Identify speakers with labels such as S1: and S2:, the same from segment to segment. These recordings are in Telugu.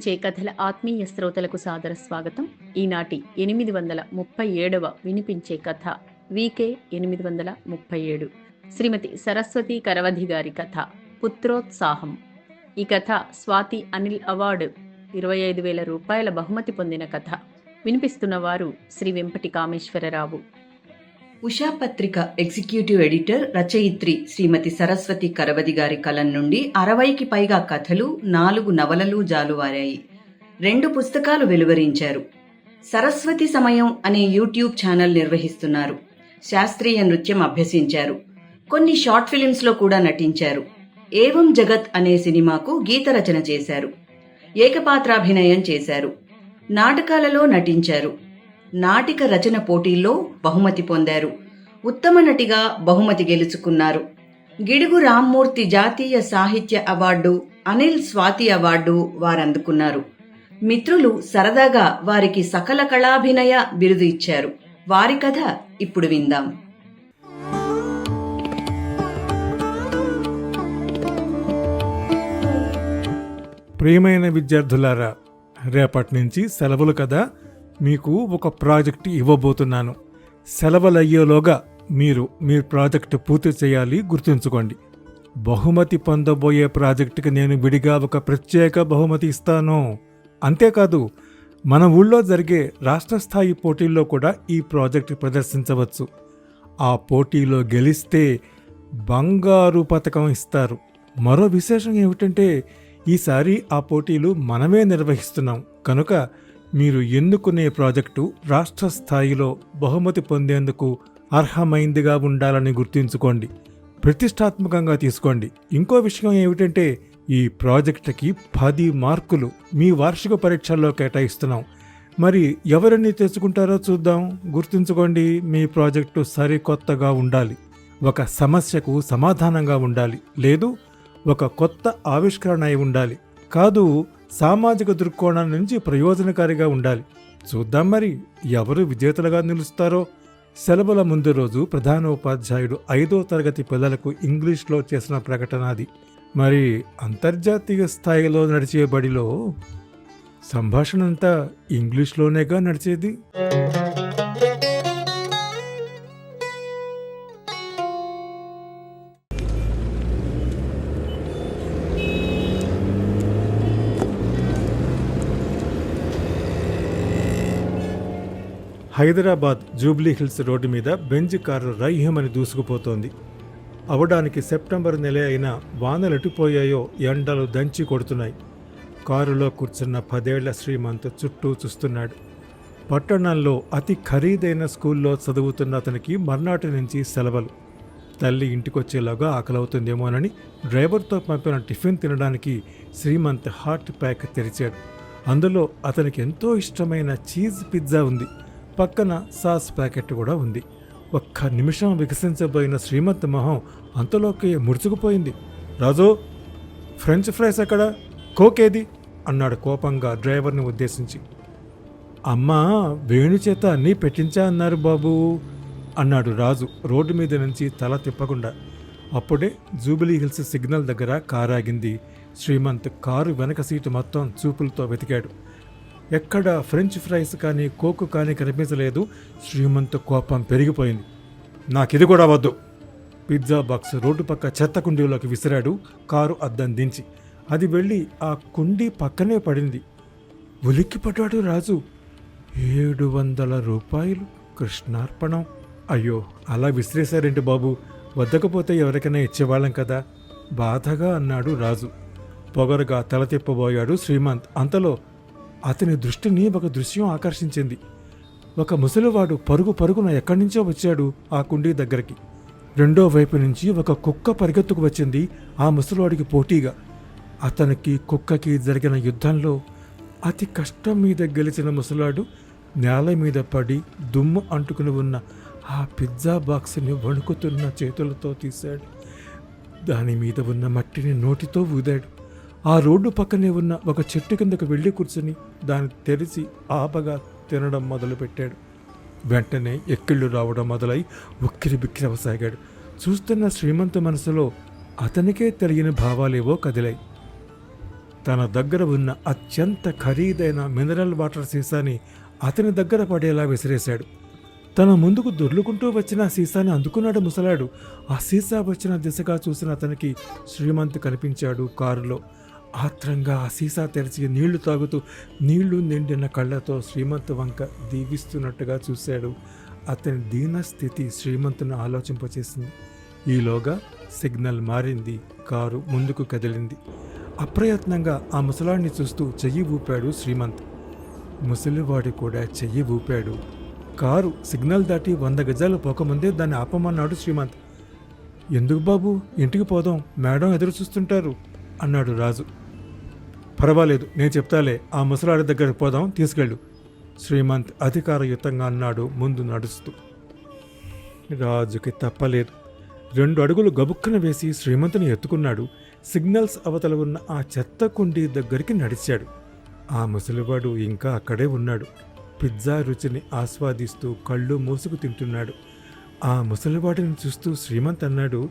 S1: వినిపించే కథల
S2: ఆత్మీయ శ్రోతలకు సాదర స్వాగతం. ఈనాటి ఎనిమిది వందల ముప్పై ఏడవ వినిపించే కథ వికే ఎనిమిది వందల ముప్పై ఏడు. శ్రీమతి సరస్వతి కరవధి గారి కథ పుత్రోత్సాహం. ఈ కథ స్వాతి అనిల్ అవార్డు ఇరవై ఐదు వేల రూపాయల బహుమతి పొందిన కథ. వినిపిస్తున్నవారు శ్రీ వెంపటి కామేశ్వరరావు.
S3: ఉషా పత్రిక ఎగ్జిక్యూటివ్ ఎడిటర్ రచయిత్రి శ్రీమతి సరస్వతి కరవది గారి కలం నుండి అరవైకి పైగా కథలు నాలుగు నవలలు జాలువారాయి. రెండు పుస్తకాలు వెలువరించారు. సరస్వతి సమయం అనే యూట్యూబ్ ఛానల్ నిర్వహిస్తున్నారు. శాస్త్రీయ నృత్యం అభ్యసించారు. కొన్ని షార్ట్ ఫిలిమ్స్లో కూడా నటించారు. ఏవం జగత్ అనే సినిమాకు గీత రచన చేశారు. ఏకపాత్రాభినయం చేశారు. నాటకాలలో నటించారు. నాటిక రచన పోటీల్లో బహుమతి పొందారు. ఉత్తమ నటిగా బహుమతి గెలుచుకున్నారు. గిడుగు రామ్మూర్తి జాతీయ సాహిత్య అవార్డు అనిల్ స్వాతి అవార్డు వారందుకున్నారు. మిత్రులు సరదాగా వారికి సకల కళాభినయ బిరుదు ఇచ్చారు. వారి కథ ఇప్పుడు విందాం.
S4: ప్రియమైన విద్యార్థులారా రేపటి నుంచి సెలవులు కదా మీకు ఒక ప్రాజెక్ట్ ఇవ్వబోతున్నాను. సెలవులయ్యేలోగా మీరు మీ ప్రాజెక్టు పూర్తి చేయాలి గుర్తుంచుకోండి. బహుమతి పొందబోయే ప్రాజెక్టుకి నేను విడిగా ఒక ప్రత్యేక బహుమతి ఇస్తాను. అంతేకాదు మన ఊళ్ళో జరిగే రాష్ట్ర స్థాయి పోటీల్లో కూడా ఈ ప్రాజెక్టు ప్రదర్శించవచ్చు. ఆ పోటీలో గెలిస్తే బంగారు పథకం ఇస్తారు. మరో విశేషం ఏమిటంటే ఈసారి ఆ పోటీలు మనమే నిర్వహిస్తున్నాం. కనుక మీరు ఎన్నుకునే ప్రాజెక్టు రాష్ట్ర స్థాయిలో బహుమతి పొందేందుకు అర్హమైందిగా ఉండాలని గుర్తుంచుకోండి. ప్రతిష్టాత్మకంగా తీసుకోండి. ఇంకో విషయం ఏమిటంటే ఈ ప్రాజెక్టుకి పది మార్కులు మీ వార్షిక పరీక్షల్లో కేటాయిస్తున్నాం. మరి ఎవరిని తెచ్చుకుంటారో చూద్దాం. గుర్తుంచుకోండి మీ ప్రాజెక్టు సరికొత్తగా ఉండాలి. ఒక సమస్యకు సమాధానంగా ఉండాలి. లేదు ఒక కొత్త ఆవిష్కరణ అయి ఉండాలి. కాదు సామాజిక దృక్కోణం నుంచి ప్రయోజనకారిగా ఉండాలి. చూద్దాం మరి ఎవరు విజేతలుగా నిలుస్తారో. సెలవుల ముందు రోజు ప్రధాన ఉపాధ్యాయుడు ఐదో తరగతి పిల్లలకు ఇంగ్లీష్లో చేసిన ప్రకటన అది. మరి అంతర్జాతీయ స్థాయిలో నడిచే బడిలో సంభాషణ అంతా ఇంగ్లీష్లోనేగా నడిచేది? హైదరాబాద్ జూబ్లీ హిల్స్ రోడ్డు మీద బెంజ్ కారు రైహ్యమని దూసుకుపోతోంది. అవడానికి సెప్టెంబర్ నెల అయినా వానలెటిపోయాయో ఎండలు దంచి కొడుతున్నాయి. కారులో కూర్చున్న పదేళ్ళ శ్రీమంత్ చుట్టూ చూస్తున్నాడు. పట్టణంలో అతి ఖరీదైన స్కూల్లో చదువుతున్న అతనికి మర్నాటి నుంచి సెలవులు. తల్లి ఇంటికొచ్చేలాగా ఆకలవుతుందేమోనని డ్రైవర్తో పంపిన టిఫిన్ తినడానికి శ్రీమంత్ హాట్ ప్యాక్ తెరిచాడు. అందులో అతనికి ఎంతో ఇష్టమైన చీజ్ పిజ్జా ఉంది. పక్కన సాస్ ప్యాకెట్ కూడా ఉంది. ఒక్క నిమిషం వికసించబోయిన శ్రీమంత్ మొహం అంతలోకి ముడుచుకుపోయింది. రాజు ఫ్రెంచ్ ఫ్రైస్ ఎక్కడ? కోకేది? అన్నాడు కోపంగా డ్రైవర్ని ఉద్దేశించి. అమ్మ వేణు చేత అన్నీ పెట్టించా అన్నారు బాబు అన్నాడు రాజు రోడ్డు మీద నుంచి తల తిప్పకుండా. అప్పుడే జూబిలీ హిల్స్ సిగ్నల్ దగ్గర కారు ఆగింది శ్రీమంత్ కారు వెనక సీటు మొత్తం చూపులతో వెతికాడు. ఎక్కడ ఫ్రెంచ్ ఫ్రైస్ కానీ కోకు కానీ కనిపించలేదు. శ్రీమంత్ కోపం పెరిగిపోయింది. నాకు ఇది కూడా వద్దు. పిజ్జా బాక్స్ రోడ్డు పక్క చెత్త కుండీలోకి విసిరాడు. కారు అద్దం దించి. అది వెళ్ళి ఆ కుండీ పక్కనే పడింది. ఉలిక్కిపడ్డాడు రాజు. ఏడు వందల రూపాయలు కృష్ణార్పణం. అయ్యో అలా విసిరేశారేంటి బాబు? వద్దకపోతే ఎవరికైనా ఇచ్చేవాళ్ళం కదా? బాధగా అన్నాడు రాజు. పొగరుగా తల తిప్పబోయాడు శ్రీమంత్. అంతలో అతని దృష్టిని ఒక దృశ్యం ఆకర్షించింది. ఒక ముసలివాడు పరుగు పరుగున ఎక్కడి నుంచో వచ్చాడు ఆ కుండీ దగ్గరికి. రెండో వైపు నుంచి ఒక కుక్క పరిగెత్తుకు వచ్చింది ఆ ముసలివాడికి పోటీగా. అతనికి కుక్కకి జరిగిన యుద్ధంలో అతి కష్టం మీద గెలిచిన ముసలాడు నేల మీద పడి దుమ్ము అంటుకుని ఉన్న ఆ పిజ్జా బాక్స్ని వణుకుతున్న చేతులతో తీశాడు. దాని మీద ఉన్న మట్టిని నోటితో ఊదాడు. ఆ రోడ్డు పక్కనే ఉన్న ఒక చెట్టు కిందకు వెళ్ళి కూర్చుని దాన్ని తెరిచి ఆపగా తినడం మొదలుపెట్టాడు. వెంటనే ఎక్కిళ్ళు రావడం మొదలై ఉక్కిరి బిక్కిరి అవసాగాడు. చూస్తున్న శ్రీమంత మనసులో అతనికే తెలియని భావాలేవో కదిలాయి. తన దగ్గర ఉన్న అత్యంత ఖరీదైన మినరల్ వాటర్ సీసాని అతని దగ్గర పడేలా విసిరేశాడు. తన ముందుకు దొర్లుకుంటూ వచ్చిన సీసాని అందుకున్నాడు ముసలాడు. ఆ సీసా వచ్చిన దిశగా చూసిన అతనికి శ్రీమంత్ కనిపించాడు కారులో. ఆత్రంగా ఆ సీసా తెరిచి నీళ్ళు తాగుతూ నీళ్ళు నిండిన కళ్ళతో శ్రీమంత్ వంక దీవిస్తున్నట్టుగా చూశాడు. అతని దీన స్థితి శ్రీమంతును ఆలోచింపచేసింది. ఈలోగా సిగ్నల్ మారింది. కారు ముందుకు కదిలింది. అప్రయత్నంగా ఆ ముసలాడిని చూస్తూ చెయ్యి ఊపాడు శ్రీమంత్. ముసలివాడు కూడా చెయ్యి ఊపాడు. కారు సిగ్నల్ దాటి వంద గజాలు పోకముందే దాన్ని ఆపమన్నాడు శ్రీమంత్. ఎందుకు బాబు? ఇంటికి పోదాం. మేడం ఎదురు చూస్తుంటారు అన్నాడు రాజు. పర్వాలేదు నేను చెప్తాలే. ఆ ముసలాడి దగ్గరకు పోదాం తీసుకెళ్ళు. శ్రీమంత్ అధికారయుతంగా అన్నాడు ముందు నడుస్తూ. రాజుకి తప్పలేదు. రెండు అడుగులు గబుక్కున వేసి శ్రీమంతుని ఎత్తుకున్నాడు. సిగ్నల్స్ అవతల ఉన్న ఆ చెత్త కుండీ దగ్గరికి నడిచాడు. ఆ ముసలివాడు ఇంకా అక్కడే ఉన్నాడు. పిజ్జా రుచిని ఆస్వాదిస్తూ కళ్ళు మూసుకు తింటున్నాడు. ఆ ముసలివాడిని చూస్తూ శ్రీమంత్ అన్నాడు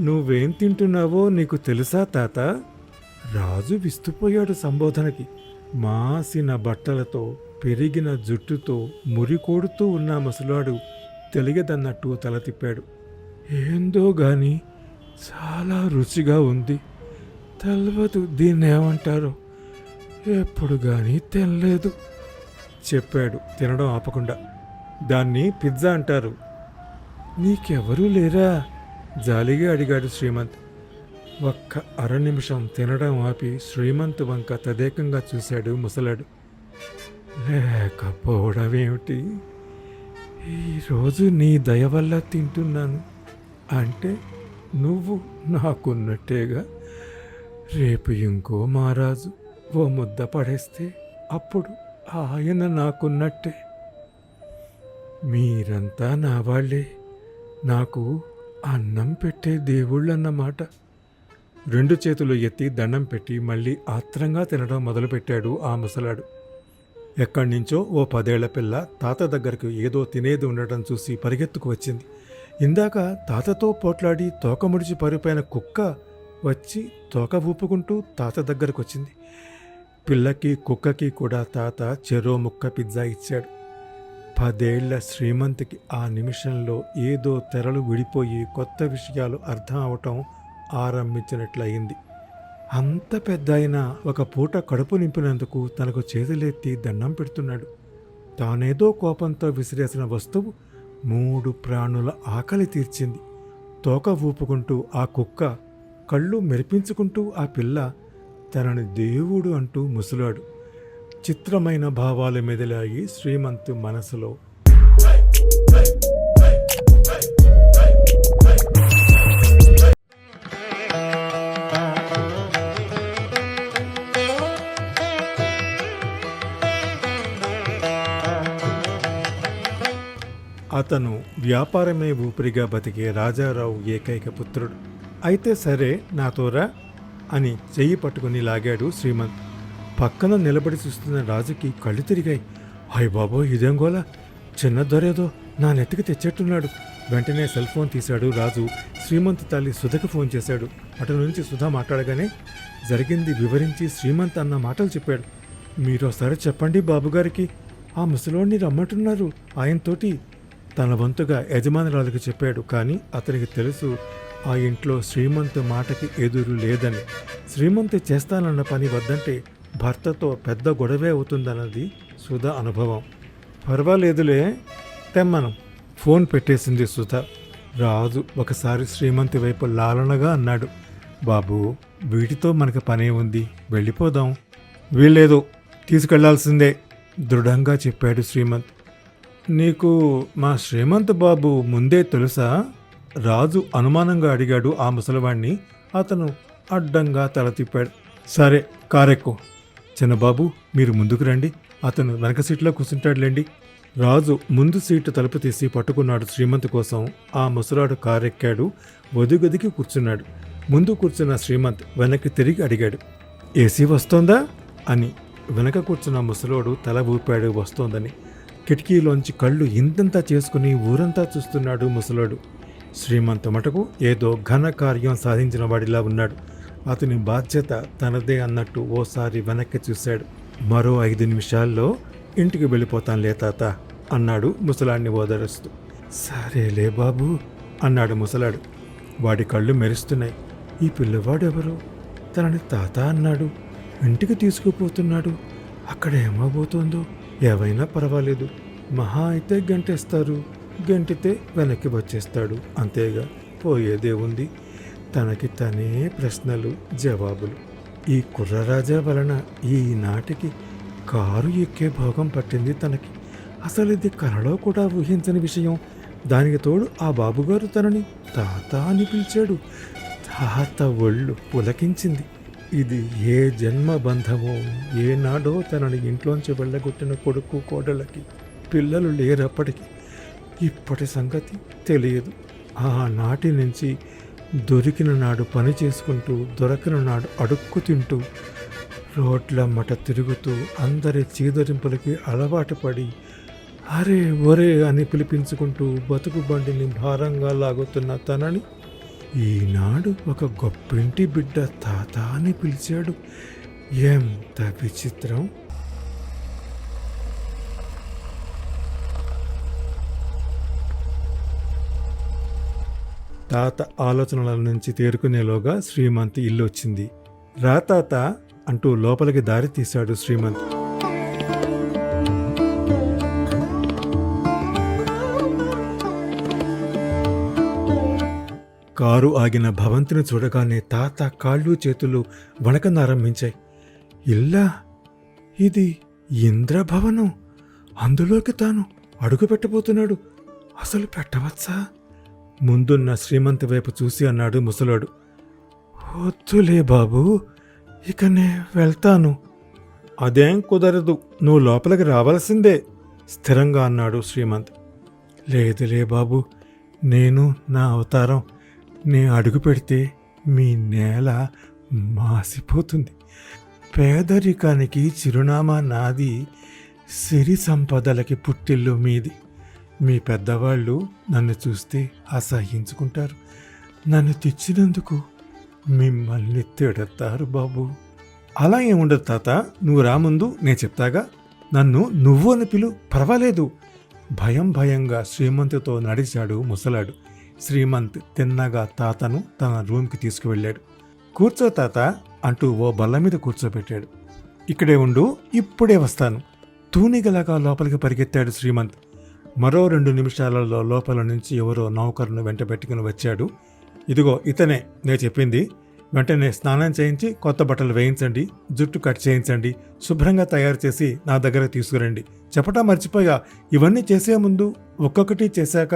S4: నువ్వేం తింటున్నావో నీకు తెలుసా తాత? రాజు విస్తుపోయాడు సంబోధనకి. మాసిన బట్టలతో పెరిగిన జుట్టుతో మురికోడుతూ ఉన్న ముసలాడు తెలియదన్నట్టు తల తిప్పాడు. ఏందో గాని చాలా రుచిగా ఉంది. తెలవదు దీన్ని ఏమంటారు ఎప్పుడు గాని తినలేదు చెప్పాడు తినడం ఆపకుండా. దాన్ని పిజ్జా అంటారు. నీకెవరూ లేరా? జాలిగా అడిగాడు శ్రీమంత్. ఒక్క అర నిమిషం తినడం ఆపి శ్రీమంత్ వంక తదేకంగా చూశాడు ముసలాడు. లేకపోవడమేమిటి ఈరోజు నీ దయ వల్ల తింటున్నాను. అంటే నువ్వు నాకున్నట్టేగా రేపు ఇంకో మహారాజు ఓ ముద్ద పడేస్తే అప్పుడు ఆయన నాకున్నట్టే. మీరంతా నా వాళ్ళే. నాకు అన్నం పెట్టే దేవుళ్ళన్నమాట. రెండు చేతులు ఎత్తి దండం పెట్టి మళ్ళీ ఆత్రంగా తినడం మొదలుపెట్టాడు ఆ ముసలాడు. ఎక్కడి నుంచో ఓ పదేళ్ళ పిల్ల తాత దగ్గరకు ఏదో తినేది ఉండటం చూసి పరిగెత్తుకు వచ్చింది. ఇందాక తాతతో పోట్లాడి తోక ముడిచి పరుపైన కుక్క వచ్చి తోక ఊపుకుంటూ తాత దగ్గరకు వచ్చింది. పిల్లకి కుక్కకి కూడా తాత చెరో ముక్క పిజ్జా ఇచ్చాడు. పదేళ్ళ శ్రీమంతికి ఆ నిమిషంలో ఏదో తెరలు విడిపోయి కొత్త విషయాలు అర్థం అవటం ఆరంభించినట్లయింది. అంత పెద్ద ఆయన ఒక పూట కడుపు నింపినందుకు తనకు చేతులెత్తి దండం పెడుతున్నాడు. తానేదో కోపంతో విసిరేసిన వస్తువు మూడు ప్రాణుల ఆకలి తీర్చింది. తోక ఊపుకుంటూ ఆ కుక్క కళ్ళు మెరిపించుకుంటూ ఆ పిల్ల తనని దేవుడు అంటూ ముసలాడు. చిత్రమైన భావాలు మెదిలాయి శ్రీమంతు మనసులో అతను వ్యాపారమే ఊపిరిగా బతికే రాజారావు ఏకైక పుత్రుడు. అయితే సరే నాతోరా అని చెయ్యి పట్టుకుని లాగాడు శ్రీమంత్. పక్కన నిలబడి చూస్తున్న రాజుకి కళ్ళు తిరిగాయి. హాయ్ బాబో ఇదేం గోలా. చిన్న దొరేదో నా నెత్తికి తెచ్చేట్టున్నాడు. వెంటనే సెల్ ఫోన్ తీశాడు రాజు. శ్రీమంత్ తల్లి సుధకు ఫోన్ చేశాడు. అటు నుంచి సుధా మాట్లాడగానే జరిగింది వివరించి శ్రీమంత్ అన్న మాటలు చెప్పాడు. మీరోసారి చెప్పండి బాబుగారికి. ఆ ముసలోడిని రమ్మంటున్నారు. ఆయనతోటి తన వంతుగా యజమానురాలకు చెప్పాడు కానీ అతనికి తెలుసు ఆ ఇంట్లో శ్రీమంతు మాటకి ఎదురు లేదని. శ్రీమంతి చేస్తానన్న పని వద్దంటే భర్తతో పెద్ద గొడవే అవుతుందన్నది సుధ అనుభవం. పర్వాలేదులే తెమ్మనం. ఫోన్ పెట్టేసింది సుధ. రాజు ఒకసారి శ్రీమంతి వైపు లాలనగా అన్నాడు బాబు వీటితో మనకు పనే ఉంది. వెళ్ళిపోదాం. వీల్లేదు తీసుకెళ్ళాల్సిందే దృఢంగా చెప్పాడు శ్రీమంత్. నీకు మా శ్రీమంత్ బాబు ముందే తెలుసా? రాజు అనుమానంగా అడిగాడు ఆ ముసలివాణ్ణి. అతను అడ్డంగా తల తిప్పాడు. సరే కారెక్కు. చిన్నబాబు మీరు ముందుకు రండి. అతను వెనక సీట్లో కూర్చుంటాడులేండి. రాజు ముందు సీటు తలుపు తీసి పట్టుకున్నాడు శ్రీమంత్ కోసం. ఆ ముసలాడు కారెక్కాడు. ఒదిగొదిగి కూర్చున్నాడు. ముందు కూర్చున్న శ్రీమంత్ వెనక్కి తిరిగి అడిగాడు. ఏసీ వస్తోందా? అని. వెనక కూర్చున్న ముసలోడు తల ఊపాడు వస్తోందని. కిటికీలోంచి కళ్ళు ఇంతంతా చేసుకుని ఊరంతా చూస్తున్నాడు ముసలోడు. శ్రీమంత మటుకు ఏదో ఘన కార్యం సాధించిన వాడిలా ఉన్నాడు. అతని బాధ్యత తనదే అన్నట్టు ఓసారి వెనక్కి చూశాడు. మరో ఐదు నిమిషాల్లో ఇంటికి వెళ్ళిపోతానులే తాత అన్నాడు ముసలాడిని ఓదరుస్తూ. సరేలే బాబు అన్నాడు ముసలాడు. వాడి కళ్ళు మెరుస్తున్నాయి. ఈ పిల్లవాడెవరు? తనని తాత అన్నాడు. ఇంటికి తీసుకుపోతున్నాడు. అక్కడ ఏమవబోతోందో ఏవైనా పర్వాలేదు. మహా అయితే గంటేస్తారు. గంటితే వెనక్కి వచ్చేస్తాడు. అంతేగా పోయేదే ఉంది తనకి తనే ప్రశ్నలు జవాబులు. ఈ కుర్రరాజా వలన ఈనాటికి కారు ఎక్కే భోగం పట్టింది తనకి. అసలు ఇది కలలో కూడా ఊహించని విషయం. దానికి తోడు ఆ బాబుగారు తనని తాత అని పిలిచాడు. తాత ఒళ్ళు పులకించింది. ఇది ఏ జన్మ బంధమో ఏనాడో తనని ఇంట్లోంచి వెళ్ళగొట్టిన కొడుకు కోడలకి పిల్లలు లేరప్పటికి ఇప్పటి సంగతి తెలియదు. ఆనాటి నుంచి దొరికిన నాడు పని చేసుకుంటూ దొరకిన నాడు అడుక్కు తింటూ రోడ్ల మట తిరుగుతూ అందరి చీదరింపులకి అలవాటు పడి అరే ఒరే అని పిలిపించుకుంటూ బతుకు బండిని భారంగా లాగుతున్న తనని ఈనాడు ఒక గొప్పింటి బిడ్డ తాత అని పిలిచాడు. ఎంత విచిత్రం తాత ఆలోచనల నుంచి తేరుకునేలోగా శ్రీమంత్ ఇల్లు వచ్చింది. రా తాత అంటూ లోపలికి దారి తీశాడు శ్రీమంత్. కారు ఆగిన భవంతిని చూడగానే తాత కాళ్ళు చేతులు వణకనారంభించాయి ఇల్లా? ఇది ఇంద్రభవనం. అందులోకి తాను అడుగు పెట్టబోతున్నాడు. అసలు పెట్టవచ్చా? ముందున్న శ్రీమంతి వైపు చూసి అన్నాడు ముసలాడు. వద్దులే బాబు ఇక నే వెళ్తాను. అదేం కుదరదు నువ్వు లోపలికి రావాల్సిందే స్థిరంగా అన్నాడు శ్రీమంత్. లేదులే బాబు నేను నా అవతారం నే అడుగు పెడితే మీ నేల మాసిపోతుంది. పేదరికానికి చిరునామా నాది సిరి సంపదలకి పుట్టిల్లు మీది. మీ పెద్దవాళ్ళు నన్ను చూస్తే అసహించుకుంటారు నన్ను తెచ్చినందుకు మిమ్మల్ని తిడతారు బాబు. అలా ఏముండదు తాత నువ్వు రాముందు నేను చెప్తాగా. నన్ను నువ్వు అని పిలు పర్వాలేదు. భయం భయంగా శ్రీమంతుతో నడిచాడు ముసలాడు. శ్రీమంత్ తిన్నగా తాతను తన రూమ్కి తీసుకువెళ్ళాడు. కూర్చో తాత అంటూ ఓ బల్ల మీద కూర్చోబెట్టాడు. ఇక్కడే ఉండు ఇప్పుడే వస్తాను. తూనిగలాగా లోపలికి పరిగెత్తాడు శ్రీమంత్. మరో రెండు నిమిషాలలో లోపల నుంచి ఎవరో నౌకరును వెంట పెట్టుకుని వచ్చాడు. ఇదిగో ఇతనే నేను చెప్పింది. వెంటనే స్నానం చేయించి కొత్త బట్టలు వేయించండి జుట్టు కట్ చేయించండి శుభ్రంగా తయారు చేసి నా దగ్గర తీసుకురండి. చెప్పటం మర్చిపోయా ఇవన్నీ చేసే ముందు ఒక్కొక్కటి చేశాక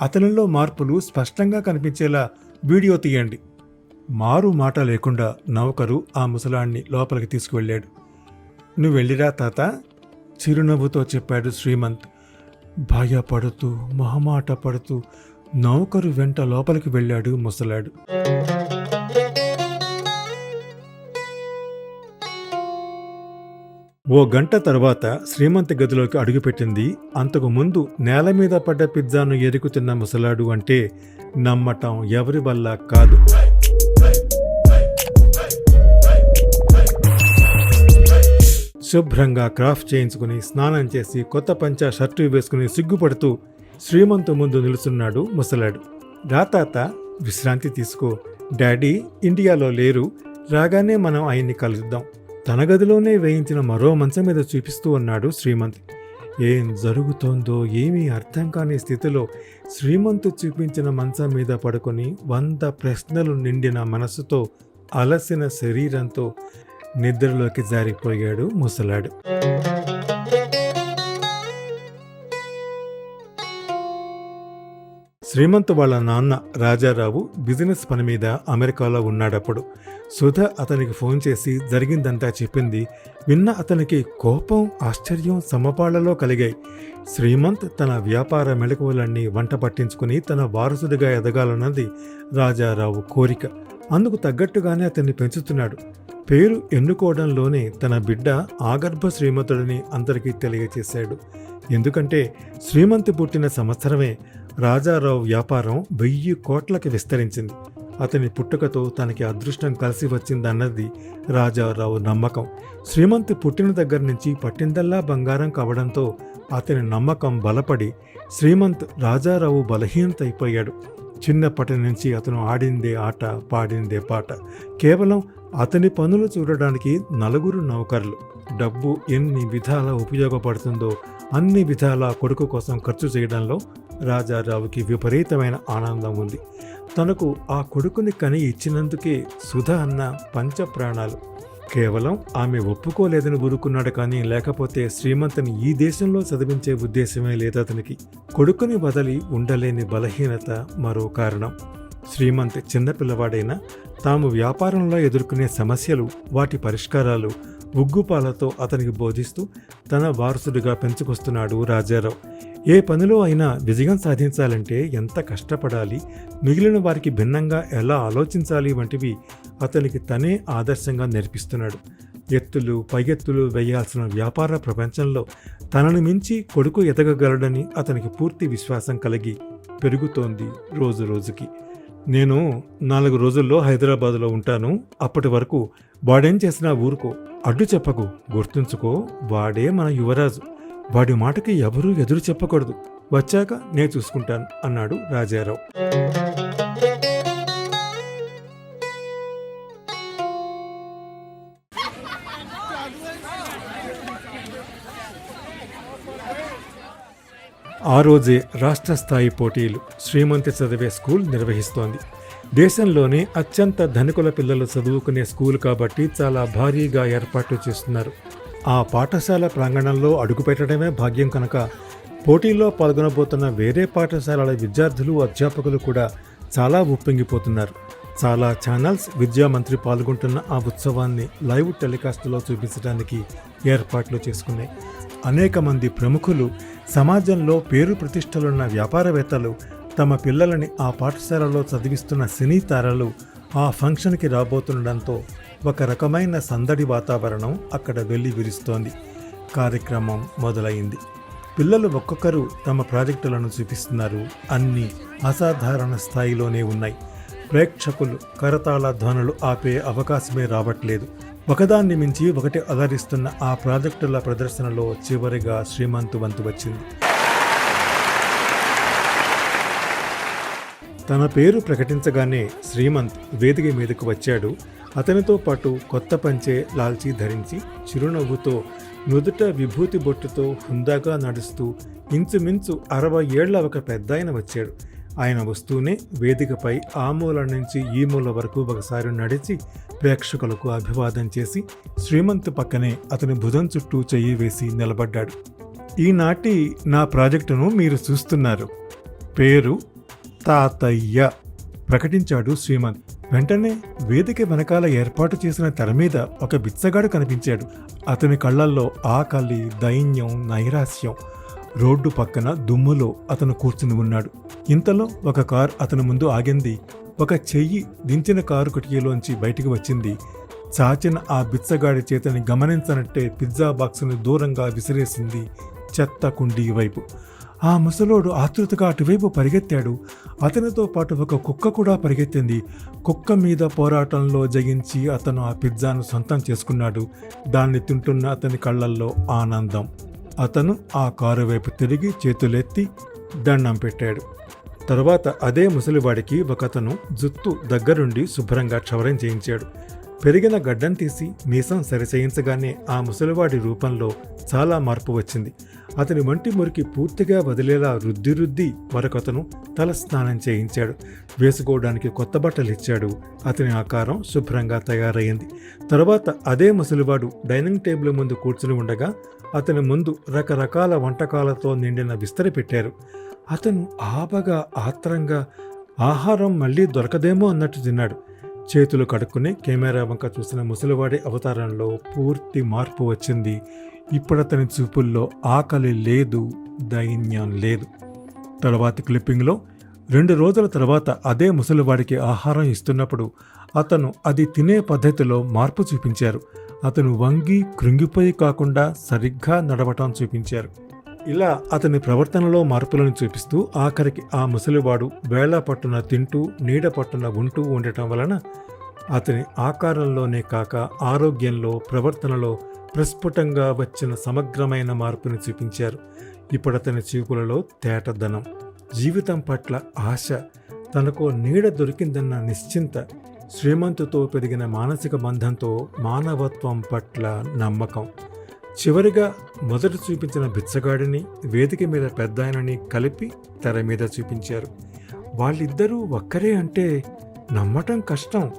S4: అతనిలో మార్పులు స్పష్టంగా కనిపించేలా వీడియో తీయండి. మారు మాట లేకుండా నౌకరు ఆ ముసలాన్ని లోపలికి తీసుకువెళ్ళాడు. నువ్వు వెళ్ళిరా తాత చిరునవ్వుతో చెప్పాడు శ్రీమంత్. భయపడుతూ మొహమాట పడుతూ నౌకరు వెంట లోపలికి వెళ్ళాడు ముసలాడు. ఓ గంట తర్వాత శ్రీమంతి గదిలోకి అడుగుపెట్టింది అంతకు ముందు నేల మీద పడ్డ పిజ్జాను ఎరుకుతున్న ముసలాడు అంటే నమ్మటం ఎవరి వల్ల కాదు. శుభ్రంగా క్రాఫ్ట్ చేయించుకుని స్నానం చేసి కొత్త పంచ షర్టు వేసుకుని సిగ్గుపడుతూ శ్రీమంతు ముందు నిలుచున్నాడు ముసలాడు. రాతాత విశ్రాంతి తీసుకో. డాడీ ఇండియాలో లేరు. రాగానే మనం ఆయన్ని కలుద్దాం. తన గదిలోనే వేయించిన మరో మంచం మీద చూపిస్తూ ఉన్నాడు శ్రీమంత్. ఏం జరుగుతోందో ఏమీ అర్థం కాని స్థితిలో శ్రీమంత్ చూపించిన మంచం మీద పడుకొని వంద ప్రశ్నలు నిండిన మనసుతో అలసిన శరీరంతో నిద్రలోకి జారిపోయాడు ముసలాడు. శ్రీమంత్ వాళ్ళ నాన్న రాజారావు బిజినెస్ పని మీద అమెరికాలో ఉన్నాడప్పుడు. సుధ అతనికి ఫోన్ చేసి జరిగిందంతా చెప్పింది విన్న అతనికి కోపం ఆశ్చర్యం సమపాళ్ళలో కలిగాయి. శ్రీమంత్ తన వ్యాపార మెళకువలన్నీ వంట పట్టించుకుని తన వారసుడిగా ఎదగాలన్నది రాజారావు కోరిక. అందుకు తగ్గట్టుగానే అతన్ని పెంచుతున్నాడు. పేరు ఎన్నుకోవడంలోనే తన బిడ్డ ఆగర్భ శ్రీమంతుడిని అందరికీ తెలియచేశాడు. ఎందుకంటే శ్రీమంతి పుట్టిన సంవత్సరమే రాజారావు వ్యాపారం వెయ్యి కోట్లకి విస్తరించింది. అతని పుట్టుకతో తనకి అదృష్టం కలిసి వచ్చిందన్నది రాజారావు నమ్మకం. శ్రీమంతి పుట్టిన దగ్గర నుంచి పట్టిందల్లా బంగారం కావడంతో అతని నమ్మకం బలపడి శ్రీమంత్ రాజారావు బలహీనత అయిపోయాడు చిన్నప్పటి నుంచి అతను ఆడిందే ఆట పాడిందే పాట. కేవలం అతని పనులు చూడడానికి నలుగురు నౌకర్లు. డబ్బు ఎన్ని విధాల ఉపయోగపడుతుందో అన్ని విధాల కొడుకు కోసం ఖర్చు చేయడంలో రాజారావుకి విపరీతమైన ఆనందం ఉంది. తనకు ఆ కొడుకుని కని ఇచ్చినందుకే సుధ అన్న పంచ ప్రాణాలు కేవలం ఆమె ఒప్పుకోలేదని ఊరుకున్నాడు కానీ లేకపోతే శ్రీమంతుని ఈ దేశంలో చదివించే ఉద్దేశమే లేదు అతనికి. కొడుకుని వదలి ఉండలేని బలహీనత మరో కారణం. శ్రీమంత్ చిన్నపిల్లవాడైనా తాము వ్యాపారంలో ఎదుర్కొనే సమస్యలు వాటి పరిష్కారాలు ఉగ్గుపాలతో అతనికి బోధిస్తూ తన వారసుడిగా పెంచుకొస్తున్నాడు రాజారావు. ఏ పనిలో అయినా విజయం సాధించాలంటే ఎంత కష్టపడాలి? మిగిలిన వారికి భిన్నంగా ఎలా ఆలోచించాలి వంటివి అతనికి తనే ఆదర్శంగా నేర్పిస్తున్నాడు. ఎత్తులు పైఎత్తులు వేయాల్సిన వ్యాపార ప్రపంచంలో తనను మించి కొడుకు ఎదగగలడని అతనికి పూర్తి విశ్వాసం కలిగి పెరుగుతోంది రోజు రోజుకి. నేను నాలుగు రోజుల్లో హైదరాబాద్లో ఉంటాను. అప్పటి వరకు వాడేం చేసినా ఊరుకో. అడ్డు చెప్పకు. గుర్తుంచుకో. వాడే మన యువరాజు. వాడి మాటకి ఎవరూ ఎదురు చెప్పకూడదు. వచ్చాక నేను చూసుకుంటాను అన్నాడు రాజారావు. ఆ రోజే రాష్ట్ర స్థాయి పోటీలు శ్రీమంతి చదివే స్కూల్ నిర్వహిస్తోంది. దేశంలోనే అత్యంత ధనికుల పిల్లలు చదువుకునే స్కూల్ కాబట్టి చాలా భారీగా ఏర్పాట్లు చేస్తున్నారు. ఆ పాఠశాల ప్రాంగణంలో అడుగుపెట్టడమే భాగ్యం కనుక పోటీల్లో పాల్గొనబోతున్న వేరే పాఠశాలల విద్యార్థులు అధ్యాపకులు కూడా చాలా ఉప్పొంగిపోతున్నారు. చాలా ఛానల్స్ విద్యామంత్రి పాల్గొంటున్న ఆ ఉత్సవాన్ని లైవ్ టెలికాస్ట్లో చూపించడానికి ఏర్పాట్లు చేసుకున్నాయి. అనేక మంది ప్రముఖులు సమాజంలో పేరు ప్రతిష్టలున్న వ్యాపారవేత్తలు తమ పిల్లలని ఆ పాఠశాలలో చదివిస్తున్న సినీ తారలు ఆ ఫంక్షన్కి రాబోతుండడంతో ఒక రకమైన సందడి వాతావరణం అక్కడ వెళ్ళి విరుస్తోంది. కార్యక్రమం మొదలైంది. పిల్లలు ఒక్కొక్కరు తమ ప్రాజెక్టులను చూపిస్తున్నారు. అన్నీ అసాధారణ స్థాయిలోనే ఉన్నాయి. ప్రేక్షకులు కరతాళ ధ్వనులు ఆపే అవకాశమే రావట్లేదు. ఒకదాన్ని మించి ఒకటి అలరిస్తున్న ఆ ప్రాజెక్టుల ప్రదర్శనలో చివరిగా శ్రీమంతు వంతు వచ్చింది. తన పేరు ప్రకటించగానే శ్రీమంత్ వేదిక మీదకు వచ్చాడు. అతనితో పాటు కొత్త పంచే లాల్చీ ధరించి చిరునవ్వుతో నుదుట విభూతి బొట్టుతో హుందాగా నడుస్తూ ఇంచుమించు అరవై ఏళ్ళ ఒక పెద్దాయన వచ్చాడు. ఆయన వస్తూనే వేదికపై ఆ మూల నుంచి ఈ మూల వరకు ఒకసారి నడిచి ప్రేక్షకులకు అభివాదం చేసి శ్రీమంత్ పక్కనే అతని భుజం చుట్టూ చెయ్యి వేసి నిలబడ్డాడు. ఈనాటి నా ప్రాజెక్టును మీరు చూస్తున్నారు. పేరు తాతయ్య. ప్రకటించాడు శ్రీమంత్ వెంటనే వేదిక వెనకాల ఏర్పాటు చేసిన తెర మీద ఒక బిచ్చగాడు కనిపించాడు. అతని కళ్ళల్లో ఆకలి దైన్యం నైరాస్యం రోడ్డు పక్కన దుమ్ములో అతను కూర్చుని ఉన్నాడు. ఇంతలో ఒక కార్ అతని ముందు ఆగింది. ఒక చెయ్యి దించిన కారు కిటికీలోంచి బయటికి వచ్చింది. చాచిన ఆ బిచ్చగాడి చేతని గమనించనట్టే పిజ్జా బాక్స్ని దూరంగా విసిరేసింది చెత్త కుండీ వైపు. ఆ ముసలోడు ఆతృతగా అటువైపు పరిగెత్తాడు. అతనితో పాటు ఒక కుక్క కూడా పరిగెత్తింది. కుక్క మీద పోరాటంలో జయించి అతను ఆ పిజ్జాను సొంతం చేసుకున్నాడు. దాన్ని తింటున్న అతని కళ్ళల్లో ఆనందం. అతను ఆ కారు వైపు తిరిగి చేతులెత్తి దండం పెట్టాడు. తరువాత అదే ముసలివాడికి ఒకతను జుత్తు దగ్గరుండి శుభ్రంగా క్షవరం చేయించాడు. పెరిగిన గడ్డం తీసి మీసం సరిచేయించగానే ఆ ముసలివాడి రూపంలో చాలా మార్పు వచ్చింది. అతని వంటి మురికి పూర్తిగా వదిలేలా రుద్ది రుద్ది మరొకతను తల స్నానం చేయించాడు. వేసుకోవడానికి కొత్త బట్టలు ఇచ్చాడు. అతని ఆకారం శుభ్రంగా తయారయ్యింది. తర్వాత అదే ముసలివాడు డైనింగ్ టేబుల్ ముందు కూర్చుని ఉండగా అతని ముందు రకరకాల వంటకాలతో నిండిన విస్తరి పెట్టారు. అతను ఆపగా ఆత్రంగా ఆహారం మళ్ళీ దొరకదేమో అన్నట్టు తిన్నాడు. చేతులు కడుక్కుని కెమెరా వంక చూసిన ముసలివాడి అవతారంలో పూర్తి మార్పు వచ్చింది. ఇప్పుడు అతని చూపుల్లో ఆకలి లేదు దైన్యం లేదు. తర్వాతి క్లిప్పింగ్లో రెండు రోజుల తర్వాత అదే ముసలివాడికి ఆహారం ఇస్తున్నప్పుడు అతను అది తినే పద్ధతిలో మార్పు చూపించారు. అతను వంగి కృంగిపోయి కాకుండా సరిగ్గా నడవటం చూపించారు. ఇలా అతని ప్రవర్తనలో మార్పులను చూపిస్తూ ఆఖరికి ఆ ముసలివాడు వేళ పట్టున తింటూ నీడ పట్టున ఉంటూ ఉండటం వలన అతని ఆకారంలోనే కాక ఆరోగ్యంలో ప్రవర్తనలో ప్రస్ఫుటంగా వచ్చిన సమగ్రమైన మార్పుని చూపించారు. ఇప్పుడు అతని చూపులలో తేటదనం జీవితం పట్ల ఆశ తనకు నీడ దొరికిందన్న నిశ్చింత శ్రీమంతుతో పెరిగిన మానసిక బంధంతో మానవత్వం పట్ల నమ్మకం. చివరిగా మొదట చూపించిన బిచ్చగాడిని వేదిక మీద పెద్ద ఆయనని కలిపి తెర మీద చూపించారు. వాళ్ళిద్దరూ ఒక్కరే అంటే నమ్మటం కష్టం.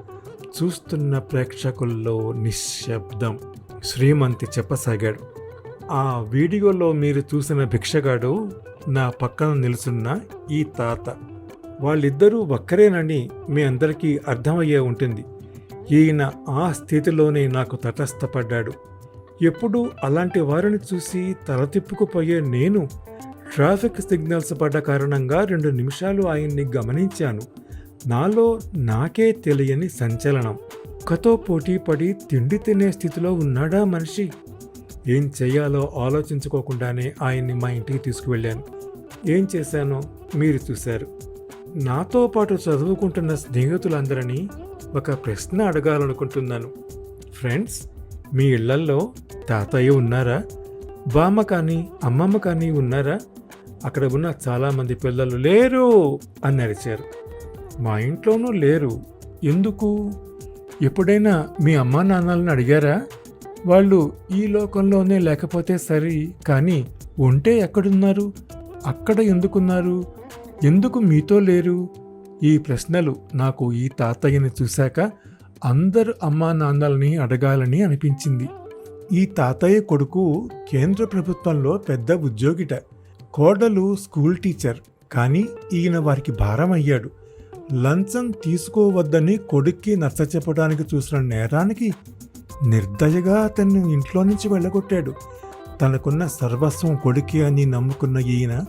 S4: చూస్తున్న ప్రేక్షకుల్లో నిశ్శబ్దం. శ్రీమంతి చెప్పసాగాడు. ఆ వీడియోలో మీరు చూసిన భిక్షగాడు నా పక్కన నిలుచున్న ఈ తాత. వాళ్ళిద్దరూ ఒక్కరేనని మీ అందరికీ అర్థమయ్యే ఉంటుంది. ఈయన ఆ స్థితిలోనే నాకు తటస్థపడ్డాడు. ఎప్పుడూ అలాంటి వారిని చూసి తల తిప్పుకుపోయే నేను ట్రాఫిక్ సిగ్నల్స్ పడ్డ కారణంగా రెండు నిమిషాలు ఆయన్ని గమనించాను. నాలో నాకే తెలియని సంచలనం. కుక్కతో పోటీ పడి తిండి తినే స్థితిలో ఉన్నాడా మనిషి? ఏం చేయాలో ఆలోచించుకోకుండానే ఆయన్ని మా ఇంటికి తీసుకువెళ్ళాను. ఏం చేశానో మీరు చూశారు. నాతో పాటు చదువుకుంటున్న స్నేహితులందరినీ ఒక ప్రశ్న అడగాలనుకుంటున్నాను. ఫ్రెండ్స్ మీ ఇళ్ళల్లో తాతయ్య ఉన్నారా? బామ్మ కానీ అమ్మమ్మ కానీ ఉన్నారా? అక్కడ ఉన్న చాలామంది పిల్లలు లేరు అని అరిచారు. మా ఇంట్లోనూ లేరు. ఎందుకు? ఎప్పుడైనా మీ అమ్మా నాన్నలను అడిగారా? వాళ్ళు ఈ లోకంలోనే లేకపోతే సరి కానీ ఉంటే ఎక్కడున్నారు? అక్కడ ఎందుకున్నారు? ఎందుకు మీతో లేరు? ఈ ప్రశ్నలు నాకు ఈ తాతయ్యని చూశాక అందరు అమ్మా నాన్నల్ని అడగాలని అనిపించింది. ఈ తాతయ్య కొడుకు కేంద్ర ప్రభుత్వంలో పెద్ద ఉద్యోగిట కోడలు స్కూల్ టీచర్ కానీ ఈయన వారికి భారం అయ్యాడు. లంచం తీసుకోవద్దని కొడుక్కి నచ్చ చెప్పడానికి చూసిన నేరానికి నిర్దయగా అతన్ని ఇంట్లో నుంచి వెళ్ళగొట్టాడు. తనకున్న సర్వస్వం కొడుక్కి అని నమ్ముకున్న ఈయన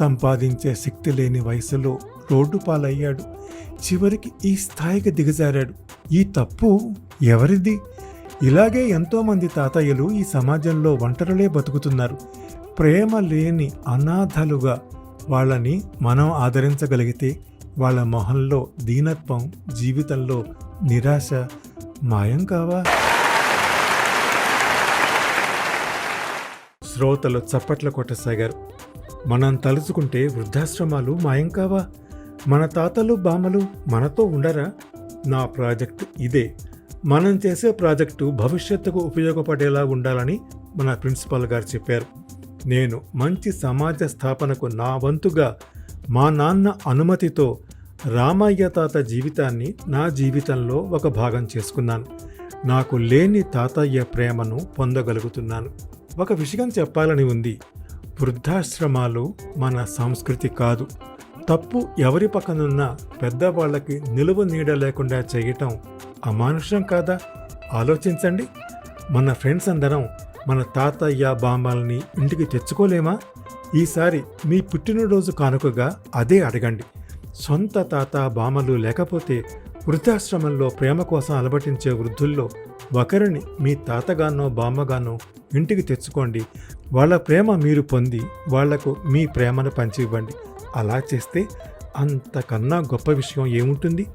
S4: సంపాదించే శక్తి లేని వయసులో రోడ్డు పాలయ్యాడు. చివరికి ఈ స్థాయికి దిగజారాడు. ఈ తప్పు ఎవరిది? ఇలాగే ఎంతోమంది తాతయ్యలు ఈ సమాజంలో ఒంటరులే బతుకుతున్నారు. ప్రేమ లేని అనాథలుగా వాళ్ళని మనం ఆదరించగలిగితే వాళ్ళ మొహంలో దీనత్వం జీవితంలో నిరాశ మాయం కావా? శ్రోతలు చప్పట్లు కొట్టసాగారు మనం తలుచుకుంటే వృద్ధాశ్రమాలు మాయం కావా? మన తాతలు బామ్మలు మనతో ఉండరా? నా ప్రాజెక్ట్ ఇదే. మనం చేసే ప్రాజెక్టు భవిష్యత్తుకు ఉపయోగపడేలా ఉండాలని మన ప్రిన్సిపాల్ గారు చెప్పారు. నేను మంచి సమాజ స్థాపనకు నా వంతుగా మా నాన్న అనుమతితో రామయ్య తాత జీవితాన్ని నా జీవితంలో ఒక భాగం చేసుకున్నాను. నాకు లేని తాతయ్య ప్రేమను పొందగలుగుతున్నాను. ఒక విషయం చెప్పాలని ఉంది. వృద్ధాశ్రమాలు మన సంస్కృతి కాదు. తప్పు ఎవరి పక్కనున్న పెద్దవాళ్ళకి నిలువ నీడ లేకుండా చేయటం అమానుషం కాదా? ఆలోచించండి. మన ఫ్రెండ్స్ అందరం మన తాతయ్య బామ్మల్ని ఇంటికి తెచ్చుకోలేమా? ఈసారి మీ పుట్టినరోజు కానుకగా అదే అడగండి. సొంత తాత బామలు లేకపోతే వృద్ధాశ్రమంలో ప్రేమ కోసం అలవటించే వృద్ధుల్లో ఒకరిని మీ తాతగానో బామ్మగానో ఇంటికి తెచ్చుకోండి. వాళ్ళ ప్రేమ మీరు పొంది వాళ్ళకు మీ ప్రేమను పంచి ఇవ్వండి అలా చేస్తే అంతకన్నా గొప్ప విషయం ఏముంటుంది?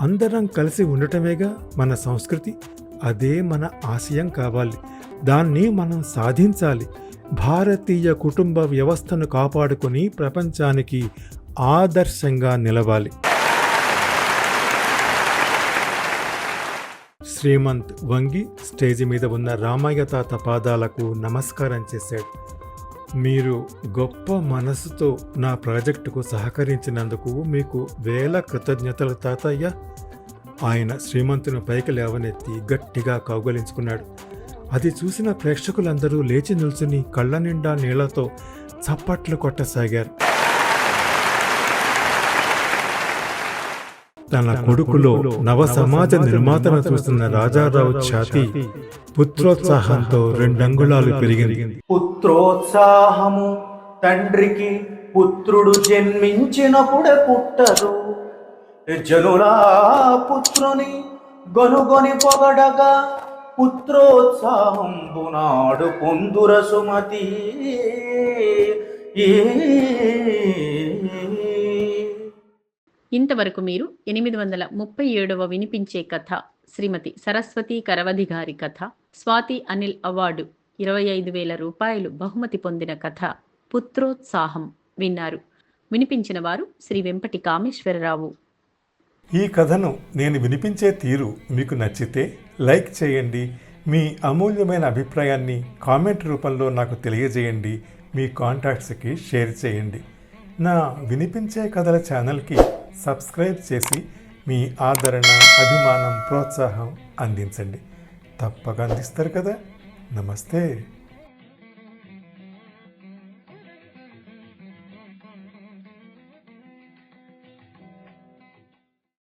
S4: అందరం కలిసి ఉండటమేగా మన సంస్కృతి? అదే మన ఆశయం కావాలి. దాన్ని మనం సాధించాలి. భారతీయ కుటుంబ వ్యవస్థను కాపాడుకొని ప్రపంచానికి ఆదర్శంగా నిలవాలి. శ్రీమంత్ వంగి స్టేజి మీద ఉన్న రామయ్య తాత పాదాలకు నమస్కారం చేశాడు. మీరు గొప్ప మనసుతో నా ప్రాజెక్టుకు సహకరించినందుకు మీకు వేల కృతజ్ఞతలు తాతయ్య. ఆయన శ్రీమంతుని పైకి లేవనెత్తి గట్టిగా కౌగలించుకున్నాడు. అది చూసిన ప్రేక్షకులందరూ లేచి నిల్చుని కళ్ళ నిండా నీళ్ళతో చప్పట్లు కొట్టసాగారు. తన కొడుకులో నవ సమాజ నిర్మాతను చూస్తున్న రాజారావు ఛాతి పుత్రోత్సాహంతో రెండంగుళాలు పెరిగింది.
S5: పుత్రోత్సాహము తండ్రికి పుత్రుడు జన్మించినప్పుడే పుట్టరు జనులా పుత్రుని గనుగొని పొగడగా పుత్రోత్సాహం నాడు పొందుర సుమతి.
S2: ఏ ఇంతవరకు మీరు ఎనిమిది వందల ముప్పై ఏడవ వినిపించే కథ శ్రీమతి సరస్వతి కరవధి గారి కథ స్వాతి అనిల్ అవార్డు ఇరవై ఐదు వేల రూపాయలు బహుమతి పొందిన కథ పుత్రోత్సాహం విన్నారు. వినిపించిన వారు శ్రీ వెంపటి కామేశ్వరరావు
S4: ఈ కథను నేను వినిపించే తీరు మీకు నచ్చితే లైక్ చేయండి మీ అమూల్యమైన అభిప్రాయాన్ని కామెంట్ రూపంలో నాకు తెలియజేయండి మీ కాంటాక్ట్స్కి షేర్ చేయండి. నా వినిపించే కథల ఛానల్కి సబ్స్క్రైబ్ చేసి మీ ఆదరణ అభిమానం ప్రోత్సాహం అందించండి. తప్పక అందిస్తారు కదా. నమస్తే.